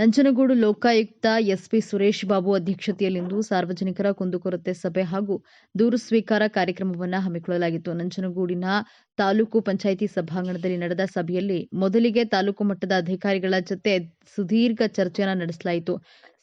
Nanjangud Lokayukta SP Suresh Babu ಅಧ್ಯಕ್ಷತೆಯಲ್ಲಿಂದು ಸಾರ್ವಜನಿಕರ ಕುಂದುಕೊರತೆ ಸಭೆ ಹಾಗೂ ದೂರು ಸ್ವೀಕಾರ ಕಾರ್ಯಕ್ರಮವನ್ನು ಹಮ್ಮಿಕೊಳ್ಳಲಾಗಿತ್ತು. ನಂಜನಗೂಡಿನ ತಾಲೂಕು ಪಂಚಾಯಿತಿ ಸಭಾಂಗಣದಲ್ಲಿ ನಡೆದ ಸಭೆಯಲ್ಲಿ ಮೊದಲಿಗೆ ತಾಲೂಕು ಮಟ್ಟದ ಅಧಿಕಾರಿಗಳ ಜೊತೆ ಸುದೀರ್ಘ ಚರ್ಚೆಯನ್ನು ನಡೆಸಲಾಯಿತು.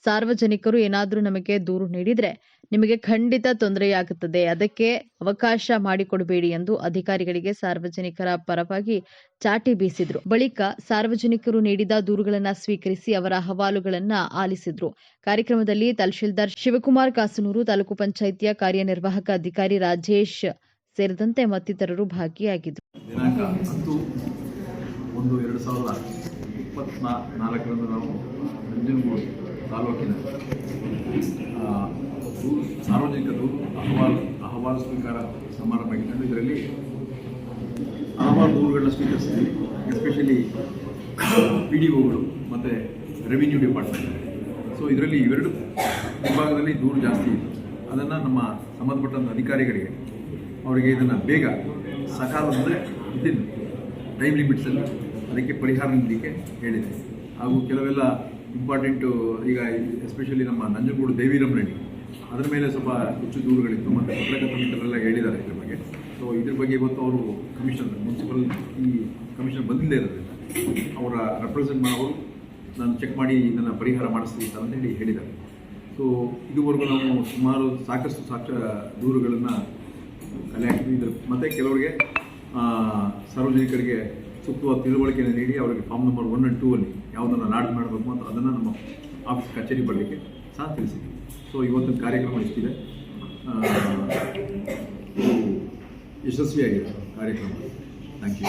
ಸಾರ್ವಜನಿಕರು ಏನಾದರೂ ನಮಗೆ ದೂರು ನೀಡಿದರೆ ನಿಮಗೆ ಖಂಡಿತ ತೊಂದರೆಯಾಗುತ್ತದೆ. ಅದಕ್ಕೆ ಅವಕಾಶ ಮಾಡಿಕೊಡಬೇಡಿ ಎಂದು ಅಧಿಕಾರಿಗಳಿಗೆ ಸಾರ್ವಜನಿಕರ ಪರವಾಗಿ ಚಾಟಿ ಬೀಸಿದ್ರು. ಬಳಿಕ ಸಾರ್ವಜನಿಕರು ನೀಡಿದ ದೂರುಗಳನ್ನು ಸ್ವೀಕರಿಸಿ ಅವರ ಅಹವಾಲುಗಳನ್ನ ಆಲಿಸಿದ್ರು. ಕಾರ್ಯಕ್ರಮದಲ್ಲಿ ತಹಶೀಲ್ದಾರ್ ಶಿವಕುಮಾರ್ ಕಾಸನೂರು, ತಾಲೂಕು ಪಂಚಾಯಿತಿಯ ಕಾರ್ಯನಿರ್ವಾಹಕ ಅಧಿಕಾರಿ ರಾಜೇಶ್ ಸೇರಿದಂತೆ ಮತ್ತಿತರರು ಭಾಗಿಯಾಗಿದ್ದರು. ನಾವು ನಂಜನಗೂಡು ತಾಲೂಕಿನ ಸಾರ್ವಜನಿಕ ದೂರು, ಅಹವಾಲು ಅಹವಾಲು ಸ್ವೀಕಾರ ಸಮಾರಂಭ ಇಟ್ಕೊಂಡು ಇದರಲ್ಲಿ ಹಲವಾರು ದೂರುಗಳನ್ನ ಸ್ವೀಕರಿಸ್ತೀವಿ ಎಸ್ಪೆಷಲಿ ಪಿ ಡಿ ಒಗಳು ಮತ್ತು ರೆವಿನ್ಯೂ ಡಿಪಾರ್ಟ್ಮೆಂಟ್ ಸೊ ಇದರಲ್ಲಿ ಇವೆರಡು ವಿಭಾಗದಲ್ಲಿ ದೂರು ಜಾಸ್ತಿ ಇತ್ತು. ಅದನ್ನು ನಮ್ಮ ಸಂಬಂಧಪಟ್ಟಂಥ ಅಧಿಕಾರಿಗಳಿಗೆ, ಅವರಿಗೆ ಇದನ್ನು ಬೇಗ ಸಕಾಲ ಅಂದರೆ ವಿದಿನ್ ಟೈಮ್ ಲಿಮಿಟ್ಸಲ್ಲಿ ಅದಕ್ಕೆ ಪರಿಹಾರ ನೀಡಲಿಕ್ಕೆ ಹೇಳಿದೆ ಹಾಗೂ ಕೆಲವೆಲ್ಲ ಇಂಪಾರ್ಟೆಂಟು ಈಗ ಎಸ್ಪೆಷಲಿ ನಮ್ಮ ನಂಜನಗೂಡು ದೇವಿ ರೆಡ್ಡಿ. ಅದರ ಮೇಲೆ ಸ್ವಲ್ಪ ಹೆಚ್ಚು ದೂರುಗಳಿತ್ತು ಮತ್ತು ಪತ್ರಕರ್ತ ಮಿತ್ರರೆಲ್ಲ ಹೇಳಿದ್ದಾರೆ ಇದ್ರ ಬಗ್ಗೆ. ಸೊ ಇದ್ರ ಬಗ್ಗೆ ಇವತ್ತು ಅವರು ಕಮಿಷನ್ ಮುನ್ಸಿಪಲ್ ಈ ಕಮಿಷನ್ ಬಂದಿಲ್ಲದೆ ಇರೋದ್ರಿಂದ ಅವರ ರೆಪ್ರೆಸೆಂಟ್ ಮಾಡೋರು ನಾನು ಚೆಕ್ ಮಾಡಿ ಇದನ್ನು ಪರಿಹಾರ ಮಾಡಿಸ್ತೀವಿ ಅಂತ ಹೇಳಿ ಹೇಳಿದ್ದಾರೆ. ಸೊ ಇದುವರೆಗೂ ನಾವು ಸುಮಾರು ಸಾಕಷ್ಟು ಸಾಕ್ಷ ದೂರುಗಳನ್ನು ಕಲೆ ಇದ್ರ ಮತ್ತು ಕೆಲವರಿಗೆ ಸಾರ್ವಜನಿಕರಿಗೆ ಸೂಕ್ತವಾದ ತಿಳುವಳಿಕೆಯನ್ನು ನೀಡಿ ಅವರಿಗೆ form number one and two ಅಲ್ಲಿ ಯಾವುದನ್ನು ನಾಡ್ ಮಾಡಬೇಕು ಅಂತ ಅದನ್ನು ನಮ್ಮ ಆಫೀಸ್ ಕಚೇರಿ ಬರಲಿಕ್ಕೆ ಸಹ ತಿಳಿಸಿದ್ವಿ. ಸೊ ಇವತ್ತಿನ ಕಾರ್ಯಕ್ರಮ ಇಷ್ಟಿದೆ ಯಶಸ್ವಿಯಾಗಿದೆ ಕಾರ್ಯಕ್ರಮ. Thank you